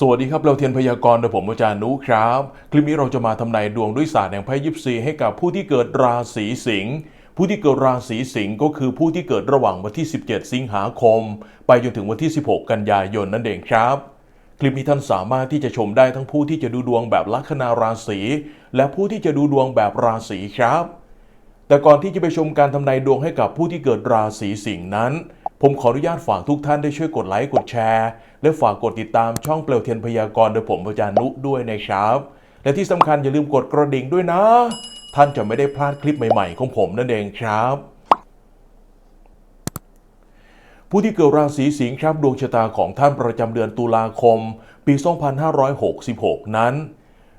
สวัสดีครับ เราเทียนพยากรณ์โดยผมอาจารย์นุครับ คลิปนี้เราจะมาทำนายดวงด้วยศาสตร์แห่งไพ่ยิปซีให้กับผู้ที่เกิดราศีสิงห์ผู้ที่เกิดราศีสิงห์ก็คือผู้ที่เกิดระหว่างวันที่ 17 สิงหาคม ไปจนถึงวันที่ 16 กันยายนนั่นเองครับ คลิปนี้ท่านสามารถที่จะชมได้ทั้งผู้ที่จะดูดวงแบบลัคนาราศีและผู้ที่จะดูดวงแบบราศีครับ แต่ก่อนที่จะไปชมการทำนายดวงให้กับผู้ที่เกิดราศีสิงห์นั้น ผมขออนุญาตฝากทุกท่านได้ช่วยกดไลค์กดแชร์ และฝากกดติดตามช่องเปลวเทียนพยากรณ์โดยผมอาจารย์นุด้วยนะครับ และที่สำคัญอย่าลืมกดกระดิ่งด้วยนะ ท่านจะไม่ได้พลาดคลิปใหม่ๆ ของผมนั่นเองครับ ผู้ที่เกิดราศีสิงห์ครับดวงชะตาของท่านประจำเดือนตุลาคม ปี 2566 นั้น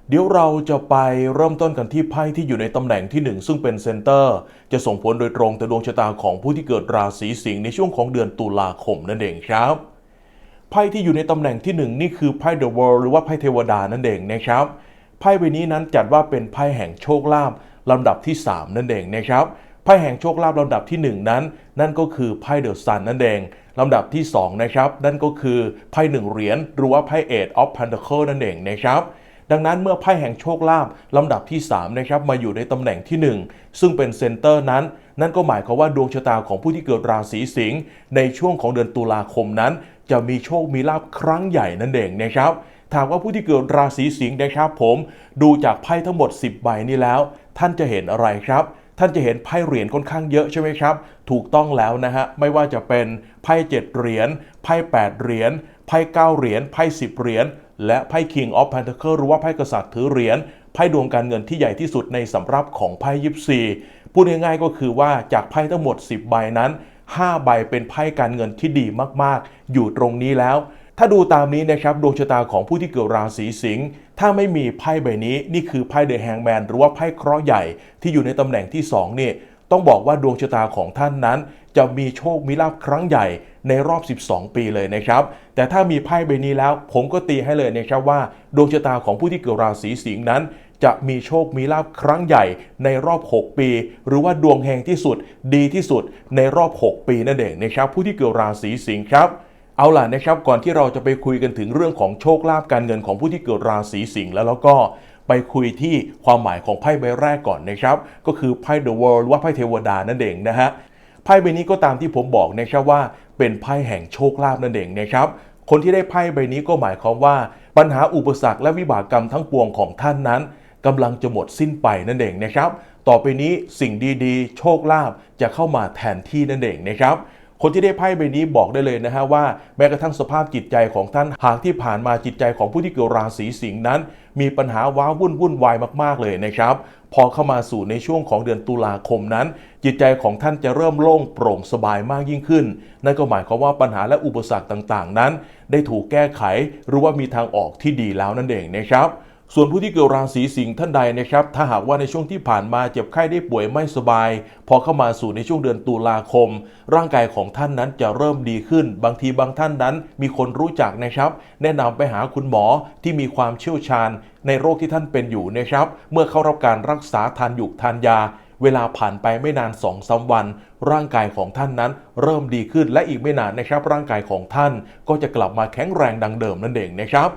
เดี๋ยวเราจะไปเริ่มต้นกันที่ไพ่ที่อยู่ในตำแหน่งที่ 1 ซึ่งเป็นเซนเตอร์ จะส่งผลโดยตรงต่อดวงชะตาของผู้ที่เกิดราศีสิงห์ในช่วงของเดือนตุลาคมนั่นเองครับ ไพ่ที่อยู่ในตำแหน่งที่ 1 นี่คือไพ่ The World หรือว่าไพ่เทวดานั่นเองนะครับไพ่ใบนี้นั้นจัดว่าเป็นไพ่แห่งโชคลาภลำดับที่ 3 นั่นเองนะครับไพ่แห่งโชคลาภลำดับที่ 1 นั้น นั่นก็คือไพ่เดอะซันนั่นเองลำดับที่ 2 นะครับ นั่นก็คือไพ่หนึ่งเหรียญหรือว่าไพ่เอ็ดออฟพันเดอร์เคิลนั่นเองนะครับดังนั้นเมื่อไพ่แห่งโชคลาภลำดับที่3นะครับมาอยู่ในตำแหน่งที่ 1 ซึ่งเป็นเซนเตอร์นั้น นั่นก็หมายความว่าดวงชะตาของผู้ที่เกิดราศีสิงห์ในช่วงของเดือนตุลาคมนั้น จะมีโชคมีลาภครั้งใหญ่นั่นเองนะครับถามว่าผู้ที่เกิดราศีสิงห์นะครับผมดูจากไพ่ทั้งหมด 10 ใบนี้แล้ว ท่านจะเห็นอะไรครับ ท่านจะเห็นไพ่เหรียญค่อนข้างเยอะใช่ไหมครับ ถูกต้องแล้วนะฮะ ไม่ว่าจะเป็นไพ่7เหรียญไพ่8เหรียญไพ่9เหรียญไพ่10เหรียญและไพ่ King of Pentacle หรือว่าไพ่กษัตริย์ถือเหรียญไพ่ดวงการเงินที่ใหญ่ที่สุดในสำรับของไพ่ยิปซีพูดง่ายๆก็คือว่าจากไพ่ทั้งหมด 10 ใบนั้น 5 ใบเป็นไพ่การเงินที่ดีมากๆ อยู่ตรงนี้แล้ว ถ้าดูตามนี้นะครับดวงชะตาของผู้ที่เกิดราศีสิงห์ถ้าไม่มีไพ่ใบนี้นี่คือไพ่เดอะแฮงแมนหรือว่าไพ่เคราะห์ใหญ่ที่อยู่ในตำแหน่งที่2นี่ต้องบอกว่าดวงชะตาของท่านนั้น จะมีโชคมีลาภครั้งใหญ่ในรอบ 12 ปีเลยนะครับ แต่ถ้ามีไพ่ใบนี้แล้วผมก็ตีให้เลยนะครับว่า ดวงชะตาของผู้ที่เกิดราศีสิงห์นั้น จะมีโชคมีลาภครั้งใหญ่ในรอบ 6 ปี หรือว่าดวงแห่งที่สุดดีที่สุดในรอบ 6 ปีนั่นเองนะครับผู้ที่เกิดราศีสิงห์ครับเอาล่ะนะครับก่อนที่เราจะไปคุยกันถึงเรื่องของโชคลาภการเงินของผู้ที่เกิดราศีสิงห์แล้วแล้วก็ไปคุยที่ความหมายของไพ่ใบแรกก่อนนะครับ ก็คือไพ่ The World หรือว่าไพ่เทวดานั่นเองนะฮะไพ่ใบนี้ก็ตามที่ผมบอกนะครับว่า เป็นไพ่แห่งโชคลาภนั่นเองนะครับคนที่ได้ไพ่ใบนี้ก็หมายความว่า ปัญหาอุปสรรคและวิบากกรรมทั้งปวงของท่านนั้น กำลังจะหมดสิ้นไปนั่นเองนะครับ ต่อไปนี้สิ่งดีๆ โชคลาภจะเข้ามาแทนที่นั่นเองนะครับคนที่ได้ไพ่ใบนี้บอกได้เลยนะฮะว่าแม้กระทั่งสภาพจิตใจของท่านหากที่ผ่านมาจิตใจของผู้ที่เกิดราศีสิงห์นั้น มีปัญหาว้าวุ่นวุ่นวายมากๆเลยนะครับ พอเข้ามาสู่ในช่วงของเดือนตุลาคมนั้น จิตใจของท่านจะเริ่มโล่งโปร่งสบายมากยิ่งขึ้น นั่นก็หมายความว่าปัญหาและอุปสรรคต่างๆ นั้น ได้ถูกแก้ไขหรือว่ามีทางออกที่ดีแล้วนั่นเองนะครับ ส่วนผู้ที่เกิดราศีสิงห์ท่านใดนะครับ ถ้าหากว่าในช่วงที่ผ่านมาเจ็บไข้ได้ป่วยไม่สบาย พอเข้ามาสู่ในช่วงเดือนตุลาคม ร่างกายของท่านนั้นจะเริ่มดีขึ้น บางทีบางท่านนั้นมีคนรู้จักนะครับ แนะนำไปหาคุณหมอที่มีความเชี่ยวชาญ ในโรคที่ท่านเป็นอยู่นะครับ เมื่อเข้ารับการรักษาทานหยุกทานยา เวลาผ่านไปไม่นาน2องสาวันร่างกายของท่านนั้นเริ่มดีขึ้นและอีกไม่นานนะครับ ร่างกายของท่านก็จะกลับมาแข็งแรงดังเดิมนั่นเองนะครับ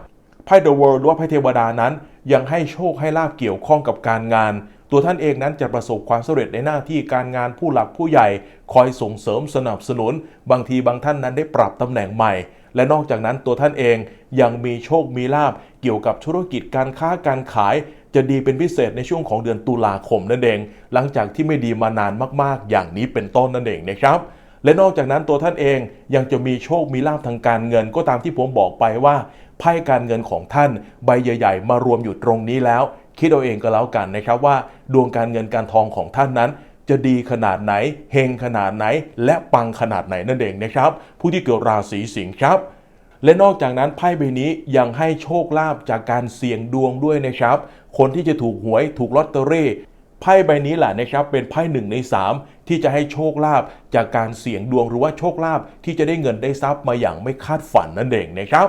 ไพ่ The World หรือว่าไพ่เทวดานั้น ยังให้โชคให้ลาบเกี่ยวข้องกับการงาน ตัวท่านเองนั้นจะประสบความสำเร็จในหน้าที่การงานผู้หลักผู้ใหญ่ คอยส่งเสริมสนับสนุน บางทีบางท่านนั้นได้ปรับตำแหน่งใหม่ และนอกจากนั้นตัวท่านเองยังมีโชคมีลาบเกี่ยวกับธุรกิจการค้าการขายจะดีเป็นพิเศษในช่วงของเดือนตุลาคมนั่นเอง หลังจากที่ไม่ดีมานานมากๆ อย่างนี้เป็นต้นนั่นเองนะครับ และนอกจากนั้นตัวท่านเองยังจะมีโชคมีลาภทางการเงินก็ตามที่ผมบอกไปว่า ไพ่การเงินของท่านใบใหญ่ ๆ มารวมอยู่ตรงนี้แล้ว คิดเอาเองก็แล้วกันนะครับว่า ดวงการเงินการทองของท่านนั้น จะดีขนาดไหนเฮงขนาดไหน และปังขนาดไหนนั่นเองนะครับ ผู้ที่เกิดราศีสิงห์ครับและนอกจากนั้นไพ่ใบนี้ยังให้โชคลาภจากการเสี่ยงดวงด้วยนะครับ คนที่จะถูกหวยถูกลอตเตอรี่ไพ่ใบนี้แหละนะครับเป็นไพ่หนึ่งใน 3 ที่จะให้โชคลาภจากการเสี่ยงดวงหรือว่าโชคลาภที่จะได้เงินได้ทรัพย์มาอย่างไม่คาดฝันนั่นเองนะครับ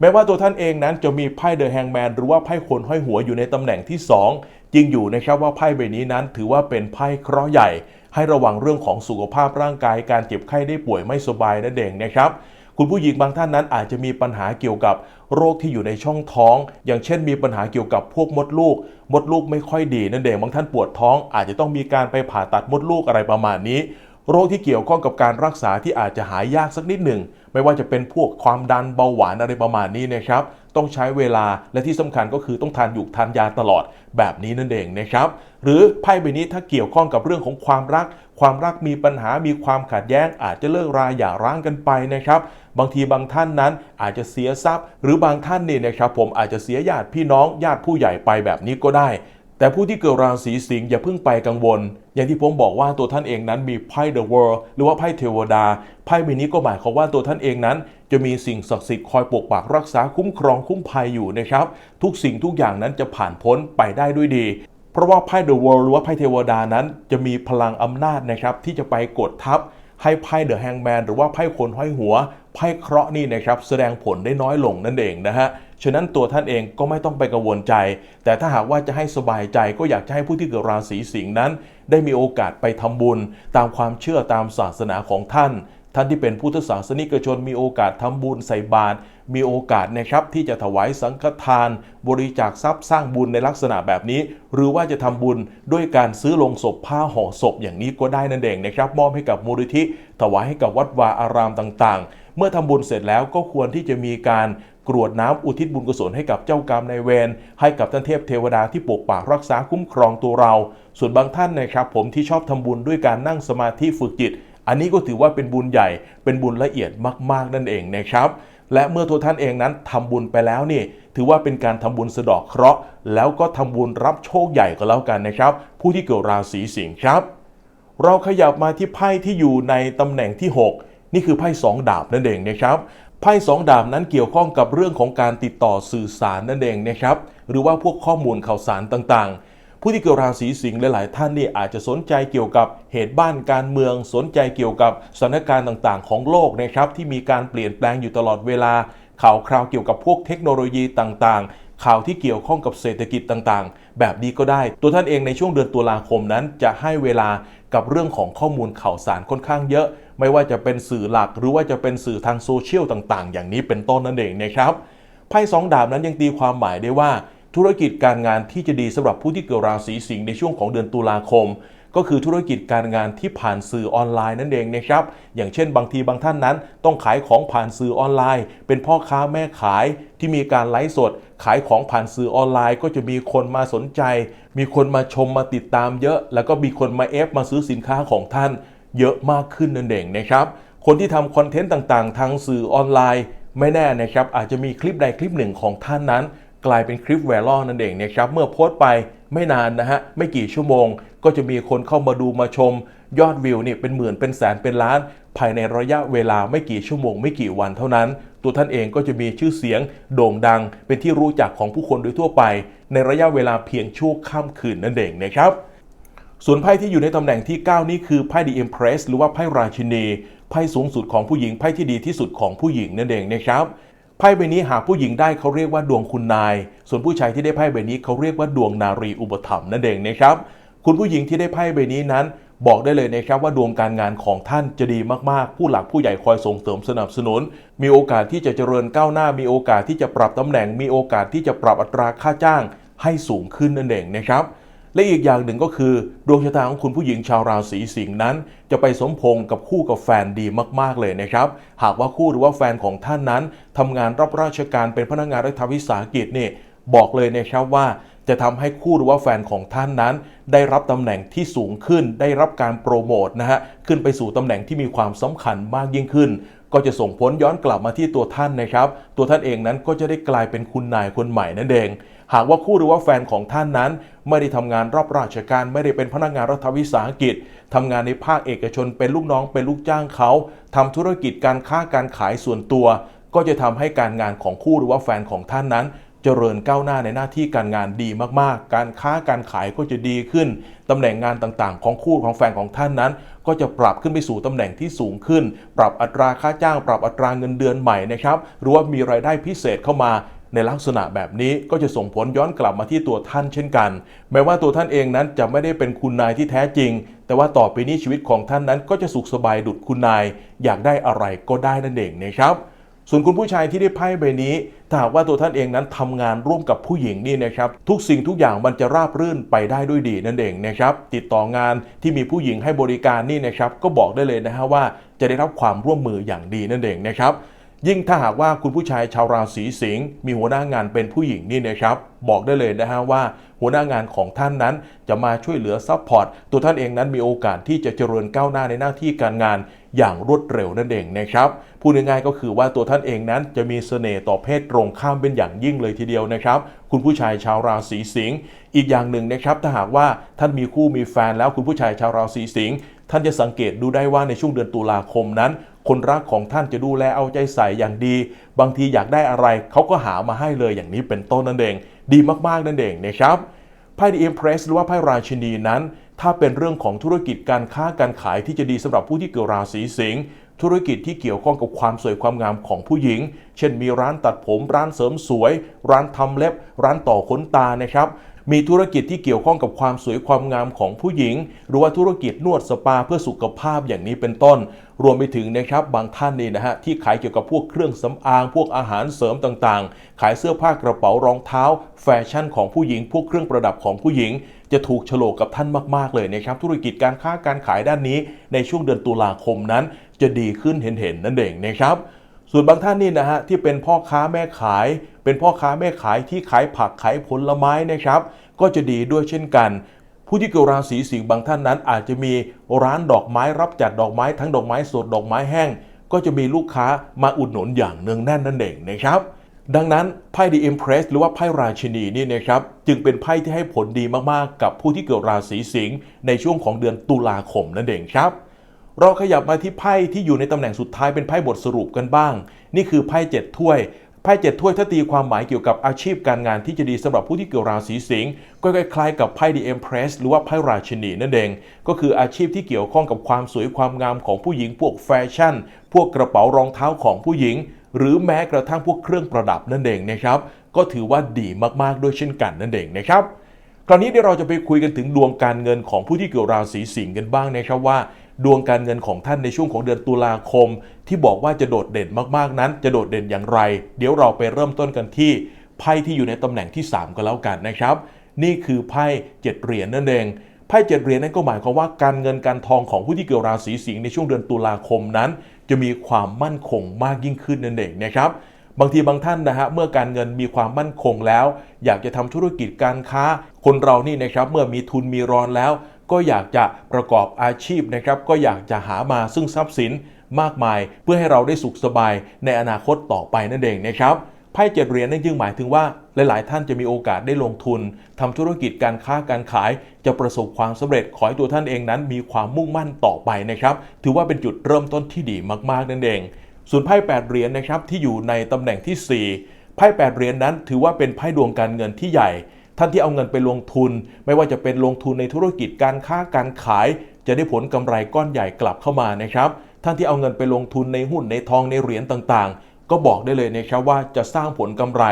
แม้ว่าตัวท่านเองนั้นจะมีไพ่เดอะแฮงแมนหรือว่าไพ่คนห้อยหัวอยู่ในตำแหน่งที่ 2 จริงอยู่นะครับว่าไพ่ใบนี้นั้นถือว่าเป็นไพ่เคราะห์ใหญ่ ให้ระวังเรื่องของสุขภาพร่างกาย การเจ็บไข้ได้ป่วยไม่สบายนั่นเองนะครับคุณผู้หญิงบางท่านนั้นอาจจะมีปัญหาเกี่ยวกับโรคที่อยู่ในช่องท้อง อย่างเช่นมีปัญหาเกี่ยวกับพวกมดลูก มดลูกไม่ค่อยดีนั่นเองบางท่านปวดท้อง อาจจะต้องมีการไปผ่าตัดมดลูกอะไรประมาณนี้ โรคที่เกี่ยวข้องกับการรักษาที่อาจจะหายากสักนิดหนึ่ง ไม่ว่าจะเป็นพวกความดันเบาหวานอะไรประมาณนี้นะครับ ต้องใช้เวลาและที่สำคัญก็คือต้องทานอยู่ทานยาตลอดแบบนี้นั่นเองนะครับ หรือไพ่ใบนี้ถ้าเกี่ยวข้องกับเรื่องของความรัก ความรักมีปัญหามีความขัดแย้ง อาจจะเลิกราหย่าร้างกันไปนะครับ บางทีบางท่านนั้นอาจจะเสียทรัพย์ หรือบางท่านนี่นะครับผมอาจจะเสียญาติพี่น้องญาติผู้ใหญ่ไปแบบนี้ก็ได้ แต่ผู้ที่เกิดราศีสิงห์อย่าเพิ่งไปกังวล อย่างที่ผมบอกว่าตัวท่านเองนั้นมีไพ่ The World หรือว่าไพ่เทวดาไพ่ใบนี้ก็หมายความว่าตัวท่านเองนั้น จะมีสิ่งศักดิ์สิทธิ์คอยปกปักรักษาคุ้มครองคุ้มภัยอยู่นะครับ ทุกสิ่งทุกอย่างนั้นจะผ่านพ้นไปได้ด้วยดี เพราะว่าไพ่ The World หรือว่าไพ่เทวดานั้น จะมีพลังอำนาจนะครับ ที่จะไปกดทับให้ไพ่เดอะแฮงแมนหรือว่าไพ่คนห้อยหัวไพ่เคราะห์นี่นะครับแสดงผลได้น้อยลงนั่นเองนะฮะ ฉะนั้นตัวท่านเองก็ไม่ต้องไปกังวลใจ แต่ถ้าหากว่าจะให้สบายใจก็อยากจะให้ผู้ที่เกิดราศีสิงห์นั้น ได้มีโอกาสไปทำบุญ ตามความเชื่อตามศาสนาของท่าน ท่านที่เป็นพุทธศาสนิกชนมีโอกาสทำบุญใส่บาตรมีโอกาสนะครับที่จะถวายสังฆทาน บริจาคทรัพย์สร้างบุญในลักษณะแบบนี้ หรือว่าจะทำบุญด้วยการซื้อลงศพผ้าห่อศพอย่างนี้ก็ได้นั่นเองนะครับมอบให้กับมูลนิธิถวายให้กับวัดวาอารามต่างๆ เมื่อทำบุญเสร็จแล้วก็ควรที่จะมีการ กรวดน้ำอุทิศบุญกุศลให้กับเจ้ากรรมนายเวรให้กับท่านเทพเทวดาที่ปกปักรักษาคุ้มครองตัวเรา ส่วนบางท่านนะครับ ผมที่ชอบทำบุญด้วยการนั่งสมาธิฝึกจิต อันนี้ก็ถือว่าเป็นบุญใหญ่ เป็นบุญละเอียดมาก ๆ นั่นเองนะครับและเมื่อตัวท่านเองนั้นทำบุญไปแล้วนี่ถือว่าเป็นการทำบุญสะดอกเคราะห์ แล้วก็ทำบุญรับโชคใหญ่ก็แล้วกันนะครับ ผู้ที่เกิดราศีสิงห์ครับ เราขยับมาที่ไพ่ที่อยู่ในตำแหน่งที่ 6 นี่คือไพ่สองดาบนั่นเองนะครับ ไพ่สองดาบนั้นเกี่ยวข้องกับเรื่องของการติดต่อสื่อสารนั่นเองนะครับ หรือว่าพวกข้อมูลข่าวสารต่างๆ ผู้ที่เกิดราศีสิงห์หลาย ๆ ท่านนี่อาจจะสนใจเกี่ยวกับเหตุบ้านการเมือง สนใจเกี่ยวกับสถานการณ์ต่างๆ ของโลกนะครับที่มีการเปลี่ยนแปลงอยู่ตลอดเวลา ข่าวคราวเกี่ยวกับพวกเทคโนโลยีต่างๆข่าวที่เกี่ยวข้องกับเศรษฐกิจต่างๆ แบบนี้ก็ได้ ตัวท่านเองในช่วงเดือนตุลาคมนั้นจะให้เวลากับเรื่องของข้อมูลข่าวสารค่อนข้างเยอะ ไม่ว่าจะเป็นสื่อหลักหรือว่าจะเป็นสื่อทางโซเชียลต่างๆ อย่างนี้เป็นต้นนั่นเองนะครับไพ่สองดาบนั้นยังตีความหมายได้ว่า ธุรกิจการงานที่จะดีสำหรับผู้ที่เกิดราศีสิงห์ในช่วงของเดือนตุลาคม ก็คือธุรกิจการงานที่ผ่านสื่อออนไลน์นั่นเองนะครับ อย่างเช่น บางทีบางท่านนั้น ต้องขายของผ่านสื่อออนไลน์ เป็นพ่อค้าแม่ขายที่มีการไลฟ์สด ขายของผ่านสื่อออนไลน์ ก็จะมีคนมาสนใจ มีคนมาชมมาติดตามเยอะ แล้วก็มีคนมาเอฟมาซื้อสินค้าของท่าน เยอะมากขึ้นนั่นเองนะครับ คนที่ทำคอนเทนต์ต่างๆ ทางสื่อออนไลน์ ไม่แน่นะครับ อาจจะมีคลิปใดคลิปหนึ่งของท่านนั้น กลายเป็นคลิปไวรัลนั่นเองนะครับ เมื่อโพสต์ไปไม่นานนะฮะ ไม่กี่ชั่วโมง ก็จะมีคนเข้ามาดูมาชม ยอดวิวเนี่ยเป็นหมื่นเป็นแสนเป็นล้าน ภายในระยะเวลาไม่กี่ชั่วโมง ไม่กี่วันเท่านั้น ตัวท่านเองก็จะมีชื่อเสียงโด่งดัง เป็นที่รู้จักของผู้คนโดยทั่วไป ในระยะเวลาเพียงชั่วข้ามคืนนั่นเองนะครับ ส่วนไพ่ที่อยู่ในตำแหน่งที่ 9 นี่คือไพ่ The Empress หรือว่าไพ่ราชินีไพ่สูงสุดของผู้หญิงไพ่ที่ดีที่สุดของผู้หญิงนั่นเองนะครับไพ่ใบนี้หากผู้หญิงได้เขาเรียกว่าดวงคุณนาย ส่วนผู้ชายที่ได้ไพ่ใบนี้เขาเรียกว่าดวงนารีอุปถัมภ์นั่นเองนะครับ คุณผู้หญิงที่ได้ไพ่ใบนี้นั้น บอกได้เลยนะครับว่าดวงการงานของท่านจะดีมากๆ ผู้หลักผู้ใหญ่คอยส่งเสริมสนับสนุน มีโอกาสที่จะเจริญก้าวหน้า มีโอกาสที่จะปรับตำแหน่ง มีโอกาสที่จะปรับอัตราค่าจ้างให้สูงขึ้นนั่นเองนะครับ และอีกอย่างหนึ่งก็คือ ดวงชะตาของคุณผู้หญิงชาวราศีสิงห์นั้น จะไปสมพงกับคู่กับแฟนดีมากๆเลยนะครับ หากว่าคู่หรือว่าแฟนของท่านนั้นทำงานรับราชการเป็นพนักงานรัฐวิสาหกิจนี่บอกเลยนะครับว่าจะทำให้คู่หรือว่าแฟนของท่านนั้น ได้รับตำแหน่งที่สูงขึ้น ได้รับการโปรโมทนะฮะขึ้นไปสู่ตำแหน่งที่มีความสำคัญมากยิ่งขึ้น ก็จะส่งผลย้อนกลับมาที่ตัวท่านนะครับ ตัวท่านเองนั้นก็จะได้กลายเป็นคุณนายคนใหม่นั่นเอง หากว่าคู่หรือว่าแฟนของท่านนั้น ไม่ได้ทำงานรับราชการ ไม่ได้เป็นพนักงานรัฐวิสาหกิจทำงานในภาคเอกชนเป็นลูกน้องเป็นลูกจ้างเขาทำธุรกิจการค้าการขายส่วนตัว ก็จะทำให้การงานของคู่หรือว่าแฟนของท่านนั้นเจริญก้าวหน้าในหน้าที่การงานดีมากๆ การค้าการขายก็จะดีขึ้น ตำแหน่งงานต่างๆ ของคู่ของแฟนของท่านนั้น ก็จะปรับขึ้นไปสู่ตำแหน่งที่สูงขึ้น ปรับอัตราค่าจ้าง ปรับอัตราเงินเดือนใหม่นะครับ หรือว่ามีรายได้พิเศษเข้ามา ในลักษณะแบบนี้ก็จะส่งผลย้อนกลับมาที่ตัวท่านเช่นกัน แม้ว่าตัวท่านเองนั้นจะไม่ได้เป็นคุณนายที่แท้จริง แต่ว่าต่อไปนี้ชีวิตของท่านนั้นก็จะสุขสบายดุจคุณนาย อยากได้อะไรก็ได้นั่นเองนะครับ ส่วนคุณผู้ชายที่ได้ไพ่ใบนี้ ถ้าหากว่าตัวท่านเองนั้นทำงานร่วมกับผู้หญิงนี่นะครับ ทุกสิ่งทุกอย่างมันจะราบรื่นไปได้ด้วยดีนั่นเองนะครับ ติดต่องานที่มีผู้หญิงให้บริการนี่นะครับ ก็บอกได้เลยนะฮะว่าจะได้รับความร่วมมืออย่างดีนั่นเองนะครับ ยิ่งถ้าหากว่าคุณผู้ชายชาวราศีสิงห์มีหัวหน้างานเป็นผู้หญิงนี่นะครับ บอกได้เลยนะฮะว่า หัวหน้างานของท่านนั้นจะมาช่วยเหลือซัพพอร์ตตัวท่านเองนั้นมีโอกาสที่จะเจริญก้าวหน้าในหน้าที่การงานอย่างรวดเร็วนั่นเองนะครับพูดง่ายๆก็คือว่าตัวท่านเองนั้นจะมีเสน่ห์ต่อเพศตรงข้ามเป็นอย่างยิ่งเลยทีเดียวนะครับ คุณผู้ชายชาวราศีสิงห์อีกอย่างหนึ่งนะครับถ้าหากว่าท่านมีคู่มีแฟนแล้วคุณผู้ชายชาวราศีสิงห์ท่านจะสังเกตดูได้ว่าในช่วงเดือนตุลาคมนั้น คนรักของท่านจะดูแลเอาใจใส่อย่างดี บางทีอยากได้อะไรเขาก็หามาให้เลยอย่างนี้เป็นต้นนั่นเอง ดีมากๆนั่นเองนะครับไพ่ The Empress หรือว่าไพ่ราชินีนั้น ถ้าเป็นเรื่องของธุรกิจการค้าการขายที่จะดีสำหรับผู้ที่เกิดราศีสิงห์ธุรกิจที่เกี่ยวข้องกับความสวยความงามของผู้หญิง เช่นมีร้านตัดผม ร้านเสริมสวย ร้านทำเล็บ ร้านต่อขนตานะครับ มีธุรกิจที่เกี่ยวข้องกับความสวยความงามของผู้หญิง หรือว่าธุรกิจนวดสปาเพื่อสุขภาพอย่างนี้เป็นต้น รวมไปถึงนะครับบางท่านนี่นะฮะที่ขายเกี่ยวกับพวกเครื่องสำอาง พวกอาหารเสริมต่างๆ ขายเสื้อผ้ากระเป๋ารองเท้า แฟชั่นของผู้หญิง พวกเครื่องประดับของผู้หญิง จะถูกโฉลกกับท่านมากๆเลยนะครับธุรกิจการค้าการขายด้านนี้ ในช่วงเดือนตุลาคมนั้น จะดีขึ้นเห็นๆนั่นเองนะครับ ส่วนบางท่านนี่นะฮะที่เป็นพ่อค้าแม่ขาย เป็นพ่อค้าแม่ขายที่ขายผักขายผลไม้นะครับ ก็จะดีด้วยเช่นกัน ผู้ที่เกิดราศีสิงห์บางท่านนั้น อาจจะมีร้านดอกไม้รับจัดดอกไม้ทั้งดอกไม้สดดอกไม้แห้ง ก็จะมีลูกค้ามาอุดหนุนอย่างเนืองแน่นนั่นเองนะครับดังนั้นไพ่ The Empress หรือว่าไพ่ราชินีนี่นะครับจึงเป็นไพ่ที่ให้ผลดีมากๆ กับผู้ที่เกิดราศีสิงห์ในช่วงของเดือนตุลาคมนั่นเองครับ เราขยับมาที่ไพ่ที่อยู่ในตำแหน่งสุดท้ายเป็นไพ่บทสรุปกันบ้าง นี่คือไพ่เจ็ดถ้วยไพ่เจ็ดถ้วยถ้าตีความหมายเกี่ยวกับอาชีพการงานที่จะดีสำหรับผู้ที่เกี่ยวราศีสิงห์ก็คล้ายๆกับไพ่ The Empress หรือว่าไพ่ราชินีนั่นเอง ก็คืออาชีพที่เกี่ยวข้องกับความสวยความงามของผู้หญิงพวกแฟชั่น พวกกระเป๋ารองเท้าของผู้หญิง หรือแม้กระทั่งพวกเครื่องประดับนั่นเองนะครับ ก็ถือว่าดีมากๆด้วยเช่นกันนั่นเองนะครับคราวนี้เดี๋ยวเราจะไปคุยกันถึงดวงการเงินของผู้ที่เกี่ยวราศีสิงห์กันบ้างนะครับว่า ดวงการเงินของท่านในช่วงของเดือนตุลาคม ที่บอกว่าจะโดดเด่นมากๆนั้น จะโดดเด่นอย่างไร เดี๋ยวเราไปเริ่มต้นกันที่ไพ่ที่อยู่ในตำแหน่งที่ 3 ก็แล้วกันนะครับ นี่คือไพ่เจ็ดเหรียญนั่นเองไพ่เจ็ดเหรียญนั้นก็หมายความว่าการเงินการทองของผู้ที่เกี่ยวราศีสิงห์ในช่วงเดือนตุลาคมนั้น จะมีความมั่นคงมากยิ่งขึ้นนั่นเองนะครับบางทีบางท่านนะฮะเมื่อการเงินมีความมั่นคงแล้ว อยากจะทำธุรกิจการค้า คนเรานี่นะครับเมื่อมีทุนมีรอนแล้ว ก็อยากจะประกอบอาชีพนะครับก็อยากจะหามาซึ่งทรัพย์สินมากมาย เพื่อให้เราได้สุขสบายในอนาคตต่อไปนั่นเองนะครับไพ่เจ็ดเหรียญนั่นจึงหมายถึงว่าหลาย ๆ ท่านจะมีโอกาสได้ลงทุนทำธุรกิจการค้าการขาย จะประสบความสำเร็จขอให้ตัวท่านเองนั้นมีความมุ่งมั่นต่อไปนะครับ ถือว่าเป็นจุดเริ่มต้นที่ดีมาก ๆ นั่นเอง ส่วนไพ่8เหรียญนะครับที่อยู่ในตำแหน่งที่ 4ไพ่8เหรียญนั้นถือว่าเป็นไพ่ดวงการเงินที่ใหญ่ ท่านที่เอาเงินไปลงทุน ไม่ว่าจะเป็นลงทุนในธุรกิจการค้าการขาย จะได้ผลกำไรก้อนใหญ่กลับเข้ามานะครับ ท่านที่เอาเงินไปลงทุนในหุ้นในทองในเหรียญต่างๆ ก็บอกได้เลยนะครับว่าจะสร้างผลกำไร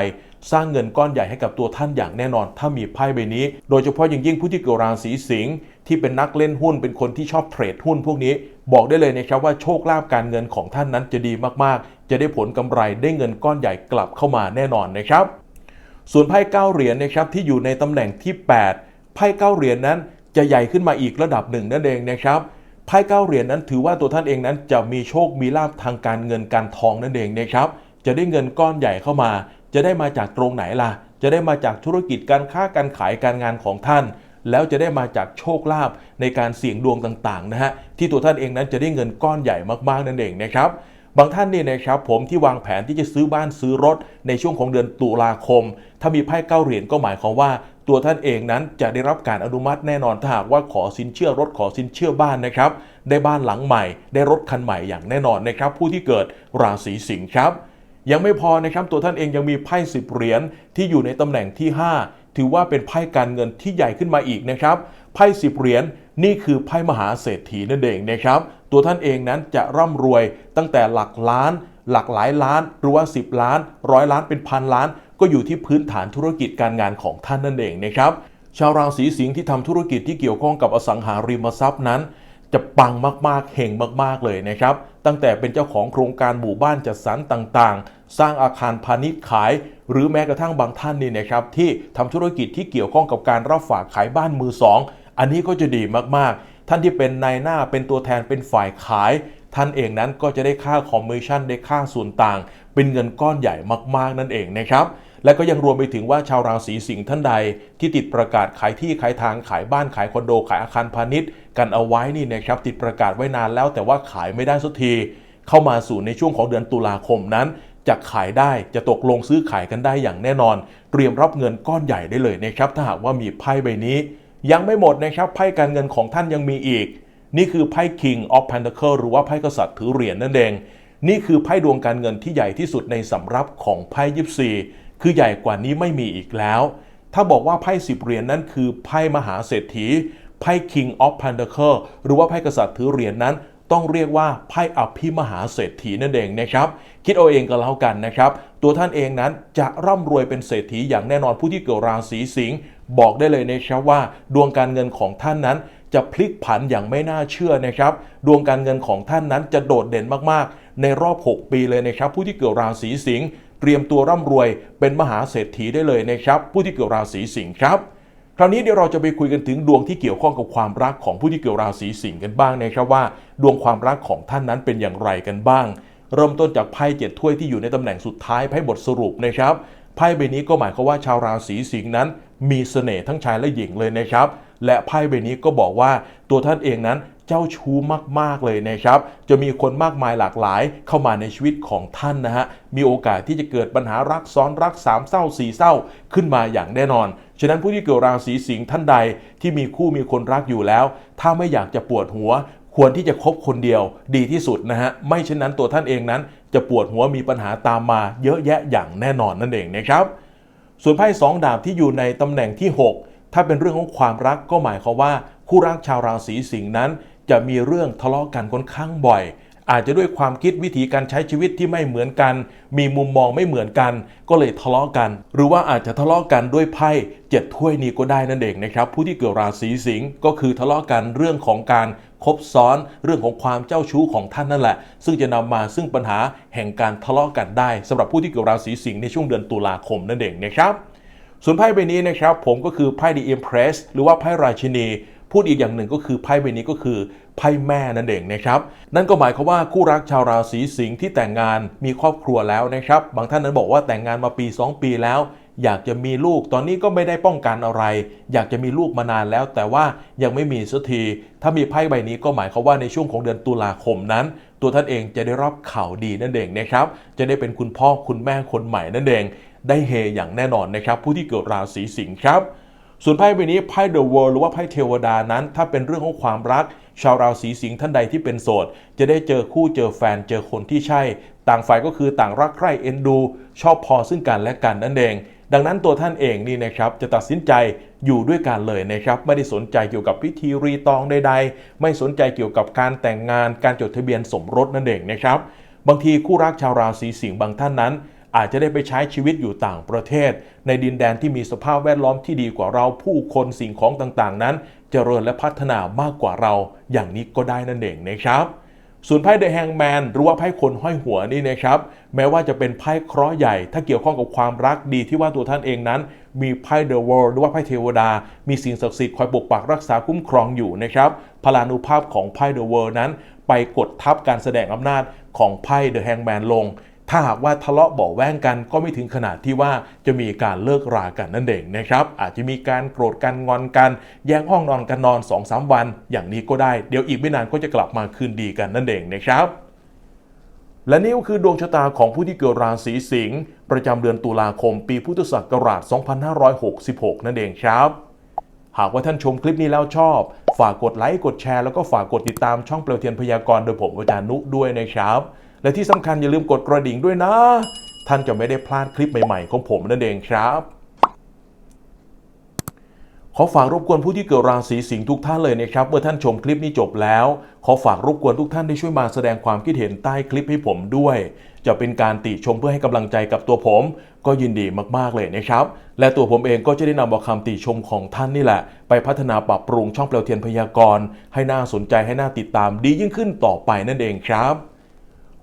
สร้างเงินก้อนใหญ่ให้กับตัวท่านอย่างแน่นอน ถ้ามีไพ่ใบนี้ โดยเฉพาะอย่างยิ่งผู้ที่เกิดราศีสิงห์ที่เป็นนักเล่นหุ้นเป็นคนที่ชอบเทรดหุ้นพวกนี้ บอกได้เลยนะครับว่าโชคลาภการเงินของท่านนั้นจะดีมากๆ จะได้ผลกำไรได้เงินก้อนใหญ่กลับเข้ามาแน่นอนนะครับ ส่วนไพ่เก้าเหรียญนะครับที่อยู่ในตำแหน่งที่ 8 ไพ่เก้าเหรียญนั้นจะใหญ่ขึ้นมาอีกระดับหนึ่งนั่นเองนะครับไพ่เก้าเหรียญนั้นถือว่าตัวท่านเองนั้นจะมีโชคมีลาภทางการเงินการทองนั่นเองนะครับจะได้เงินก้อนใหญ่เข้ามา จะได้มาจากตรงไหนล่ะ จะได้มาจากธุรกิจการค้าการขายการงานของท่าน แล้วจะได้มาจากโชคลาภในการเสี่ยงดวงต่างๆนะฮะที่ตัวท่านเองนั้นจะได้เงินก้อนใหญ่มากๆนั่นเองนะครับบางท่านนี่นะครับผมที่วางแผนที่จะซื้อบ้านซื้อรถในช่วงของเดือนตุลาคม ถ้ามีไพ่เก้าเหรียญก็หมายความว่า ตัวท่านเองนั้นจะได้รับการอนุมัติแน่นอนถ้าหากว่าขอสินเชื่อรถขอสินเชื่อบ้านนะครับ ได้บ้านหลังใหม่ ได้รถคันใหม่อย่างแน่นอนนะครับ ผู้ที่เกิดราศีสิงห์ครับ ยังไม่พอนะครับตัวท่านเองยังมีไพ่สิบเหรียญที่อยู่ในตำแหน่งที่ 5 ถือว่าเป็นไพ่การเงินที่ใหญ่ขึ้นมาอีกนะครับไพ่สิบเหรียญนี่คือไพ่มหาเศรษฐีนั่นเองนะครับ ตัวท่านเองนั้นจะร่ำรวยตั้งแต่หลักล้าน หลักหลายล้านหรือว่า 10 ล้านร้อยล้านเป็นพันล้าน ก็อยู่ที่พื้นฐานธุรกิจการงานของท่านนั่นเองนะครับ ชาวราศีสิงห์ที่ทำธุรกิจที่เกี่ยวข้องกับอสังหาริมทรัพย์นั้น จะปังมากๆเฮงมากๆเลยนะครับ ตั้งแต่เป็นเจ้าของโครงการหมู่บ้านจัดสรรต่างๆ สร้างอาคารพาณิชย์ขาย หรือแม้กระทั่งบางท่านนี่นะครับ ที่ทำธุรกิจที่เกี่ยวข้องกับการรับฝากขายบ้านมือสองอันนี้ก็จะดีมากๆ ท่านที่เป็นนายหน้าเป็นตัวแทนเป็นฝ่ายขายท่านเองนั้นก็จะได้ค่าคอมมิชชั่นได้ค่าส่วนต่าง เป็นเงินก้อนใหญ่มากๆนั่นเองนะครับ และก็ยังรวมไปถึงว่าชาวราศีสิงห์ท่านใด ที่ติดประกาศขายที่ขายทางขายบ้านขายคอนโดขายอาคารพาณิชย์ กันเอาไว้นี่นะครับติดประกาศไว้นานแล้วแต่ว่าขายไม่ได้สักทีเข้ามาสู่ในช่วงของเดือนตุลาคมนั้นจะขายได้จะตกลงซื้อขายกันได้อย่างแน่นอน เตรียมรับเงินก้อนใหญ่ได้เลยนะครับ ถ้าหากว่ามีไพ่ใบนี้ ยังไม่หมดนะครับไพ่การเงินของท่านยังมีอีก นี่คือไพ่ King of Pentacle หรือว่าไพ่กษัตริย์ถือเหรียญนั่นเอง นี่คือไพ่ดวงการเงินที่ใหญ่ที่สุดในสำรับของไพ่ยิปซี คือใหญ่กว่านี้ไม่มีอีกแล้ว ถ้าบอกว่าไพ่สิบเหรียญนั้นคือไพ่มหาเศรษฐี ไพ่ King of Pentacle หรือว่าไพ่กษัตริย์ถือเหรียญนั้น ต้องเรียกว่าไพ่อภิมหาเศรษฐีนั่นเองนะครับ คิดเอาเองก็แล้วกันนะครับ ตัวท่านเองนั้นจะร่ำรวยเป็นเศรษฐีอย่างแน่นอนผู้ที่เกิดราศีสิงห์บอกได้เลยนะครับว่า ดวงการเงินของท่านนั้นจะพลิกผันอย่างไม่น่าเชื่อนะครับ ดวงการเงินของท่านนั้นจะโดดเด่นมากๆ ในรอบ 6 ปีเลยนะครับ ผู้ที่เกิดราศีสิงห์ เตรียมตัวร่ำรวยเป็นมหาเศรษฐีได้เลยนะครับ ผู้ที่เกิดราศีสิงห์ครับ คราวนี้เดี๋ยวเราจะไปคุยกันถึงดวงที่เกี่ยวข้องกับความรักของผู้ที่เกี่ยวราศีสิงห์กันบ้างนะครับว่า ดวงความรักของท่านนั้นเป็นอย่างไรกันบ้าง เริ่มต้นจากไพ่เจ็ดถ้วยที่อยู่ในตำแหน่งสุดท้ายไพ่บทสรุปนะครับไพ่ใบนี้ก็หมายความว่าชาวราศีสิงห์นั้น มีเสน่ห์ทั้งชายและหญิงเลยนะครับ และไพ่ใบนี้ก็บอกว่าตัวท่านเองนั้น เจ้าชู้มาก ๆ เลยนะครับ จะมีคนมากมายหลากหลายเข้ามาในชีวิตของท่านนะฮะ มีโอกาสที่จะเกิดปัญหารักซ้อนรักสามเศร้าสี่เศร้าขึ้นมาอย่างแน่นอน ฉะนั้นผู้ที่เกิดราศีสิงห์ท่านใดที่มีคู่มีคนรักอยู่แล้ว ถ้าไม่อยากจะปวดหัว ควรที่จะคบคนเดียวดีที่สุดนะฮะ ไม่เช่นนั้นตัวท่านเองนั้น จะปวดหัวมีปัญหาตามมาเยอะแยะอย่างแน่นอนนั่นเองนะครับ ส่วนไพ่สองดาบที่อยู่ในตำแหน่งที่ 6 ถ้าเป็นเรื่องของความรักก็หมายความว่าคู่รักชาวราศีสิงห์นั้น จะมีเรื่องทะเลาะกันค่อนข้างบ่อย อาจจะด้วยความคิดวิธีการใช้ชีวิตที่ไม่เหมือนกัน มีมุมมองไม่เหมือนกัน ก็เลยทะเลาะกัน หรือว่าอาจจะทะเลาะกันด้วยไพ่เจ็ดถ้วยนี้ก็ได้นั่นเองนะครับ ผู้ที่เกิดราศีสิงห์ก็คือทะเลาะกันเรื่องของการคบซ้อนเรื่องของความเจ้าชู้ของท่านนั่นแหละ ซึ่งจะนำมาซึ่งปัญหาแห่งการทะเลาะกันได้สำหรับผู้ที่เกิดราศีสิงห์ในช่วงเดือนตุลาคมนั่นเองนะครับส่วนไพ่ใบนี้นะครับผมก็คือไพ่ The Empress หรือว่าไพ่ราชินี พูดอีกอย่างหนึ่งก็คือไพ่ใบนี้ก็คือไพ่แม่นั่นเองนะครับ นั่นก็หมายความว่าคู่รักชาวราศีสิงห์ที่แต่งงานมีครอบครัวแล้วนะครับ บางท่านนั้นบอกว่าแต่งงานมาปี 2 ปีแล้ว อยากจะมีลูกตอนนี้ก็ไม่ได้ป้องกันอะไร อยากจะมีลูกมานานแล้ว แต่ว่ายังไม่มีสักที ถ้ามีไพ่ใบนี้ก็หมายความว่าในช่วงของเดือนตุลาคมนั้น ตัวท่านเองจะได้รับข่าวดีนั่นเองนะครับ จะได้เป็นคุณพ่อคุณแม่คนใหม่นั่นเอง ได้เฮอย่างแน่นอนนะครับ ผู้ที่เกิดราศีสิงห์ครับ ส่วนไพ่ใบนี้ไพ่ The World หรือว่าไพ่เทวดานั้น ถ้าเป็นเรื่องของความรัก ชาวราศีสิงห์ท่านใดที่เป็นโสด จะได้เจอคู่เจอแฟนเจอคนที่ใช่ ต่างฝ่ายก็คือต่างรักใคร่เอ็นดู ชอบพอซึ่งกันและกันนั่นเอง ดังนั้นตัวท่านเองนี่นะครับจะตัดสินใจอยู่ด้วยกันเลยนะครับไม่ได้สนใจเกี่ยวกับพิธีรีตองใดๆ ไม่สนใจเกี่ยวกับการแต่งงานการจดทะเบียนสมรสนั่นเองนะครับบางทีคู่รักชาวราศีสิงห์บางท่านนั้น อาจจะได้ไปใช้ชีวิตอยู่ต่างประเทศ ในดินแดนที่มีสภาพแวดล้อมที่ดีกว่าเราผู้คนสิ่งของต่างๆ นั้นเจริญและพัฒนามากกว่าเราอย่างนี้ก็ได้นั่นเองนะครับส่วนไพ่เดอะแฮงแมนหรือว่าไพ่คนห้อยหัวนี่นะครับแม้ว่าจะเป็นไพ่เคราะห์ใหญ่ ถ้าเกี่ยวข้องกับความรักดีที่ว่าตัวท่านเองนั้น มีไพ่เดอะวอลหรือว่าไพ่เทวดา มีสิ่งศักดิ์สิทธิ์คอยปกปักรักษาคุ้มครองอยู่นะครับพลานุภาพของไพ่เดอะวอลนั้น ไปกดทับการแสดงอำนาจของไพ่เดอะแฮงแมนลง ถ้าหากว่าทะเลาะเบาะแว้งกันก็ไม่ถึงขนาดที่ว่าจะมีการเลิกรากันนั่นเองนะครับ อาจจะมีการโกรธกันงอนกัน แย่งห้องนอนกันนอน2-3วัน อย่างนี้ก็ได้เดี๋ยวอีกไม่นานก็จะกลับมาคืนดีกันนั่นเองนะครับและนี่ก็คือดวงชะตาของผู้ที่เกิดราศีสิงห์ประจำเดือนตุลาคมปีพุทธศักราช 2566 นั่นเองครับ หากว่าท่านชมคลิปนี้แล้วชอบ ฝากกดไลค์ กดแชร์ แล้วก็ฝากกดติดตามช่องเปลวเทียนพยากรณ์โดยผมอาจารย์นุด้วยนะครับ และที่สำคัญอย่าลืมกดกระดิ่งด้วยนะ ท่านจะไม่ได้พลาดคลิปใหม่ๆ ของผมนั่นเองครับขอฝากรบกวนผู้ที่เกิดราศีสิงห์ทุกท่านเลยนะครับ เมื่อท่านชมคลิปนี้จบแล้ว ขอฝากรบกวนทุกท่านได้ช่วยมาแสดงความคิดเห็นใต้คลิปให้ผมด้วย จะเป็นการติชมเพื่อให้กำลังใจกับตัวผม ก็ยินดีมากๆเลยนะครับ และตัวผมเองก็จะได้นำเอาคำติชมของท่านนี่แหละ ไปพัฒนาปรับปรุงช่องเปลวเทียนพยากรณ์ให้น่าสนใจให้น่าติดตามดียิ่งขึ้นต่อไปนั่นเองครับ